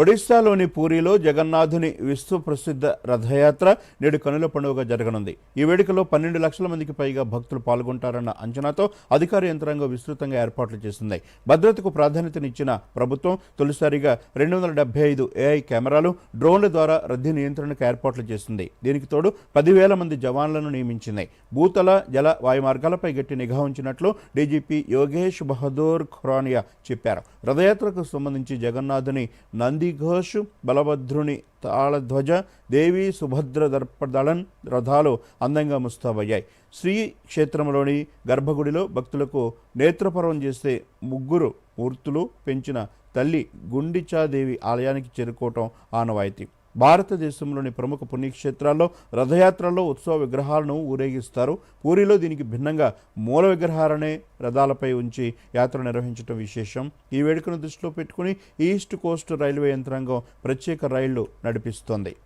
ఒడిశాలోని పూరిలో జగన్నాథుని విశ్వప్రసిద్ధ రథయాత్ర నేడు కనుల పండుగగా జరగనుంది. ఈ వేడుకలో పన్నెండు లక్షల మందికి పైగా భక్తులు పాల్గొంటారన్న అంచనాతో అధికార యంత్రాంగం విస్తృతంగా ఏర్పాట్లు చేసింది. భద్రతకు ప్రాధాన్యతనిచ్చిన ప్రభుత్వం తొలిసారిగా రెండు వందల డెబ్బై ఐదు ఏఐ కెమెరాలు డ్రోన్ల ద్వారా రద్దీ నియంత్రణకు ఏర్పాట్లు చేసింది. దీనికి తోడు పదివేల మంది జవాన్లను నియమించింది. భూతల జల వాయు మార్గాలపై గట్టి నిఘా ఉంచినట్లు డీజీపీ యోగేష్ బహదూర్ ఖురానియా చెప్పారు. రథయాత్రకు సంబంధించి జగన్నాథుని నంది నందిఘోష్ బలభద్రుని తాళధ్వజ దేవి సుభద్ర దర్పదళన్ రథాలు అందంగా ముస్తాబయ్యాయి. శ్రీ క్షేత్రంలోని గర్భగుడిలో భక్తులకు నేత్రపర్వం చేసే ముగ్గురు మూర్తులు పెంచిన తల్లి గుండిచాదేవి ఆలయానికి చేరుకోవటం ఆనవాయితీ. భారతదేశంలోని ప్రముఖ పుణ్యక్షేత్రాల్లో రథయాత్రల్లో ఉత్సవ విగ్రహాలను ఊరేగిస్తారు. పూరిలో దీనికి భిన్నంగా మూల విగ్రహాలనే రథాలపై ఉంచి యాత్ర నిర్వహించడం విశేషం. ఈ వేడుకను దృష్టిలో పెట్టుకుని ఈస్ట్ కోస్ట్ రైల్వే యంత్రాంగం ప్రత్యేక రైళ్ళు నడిపిస్తోంది.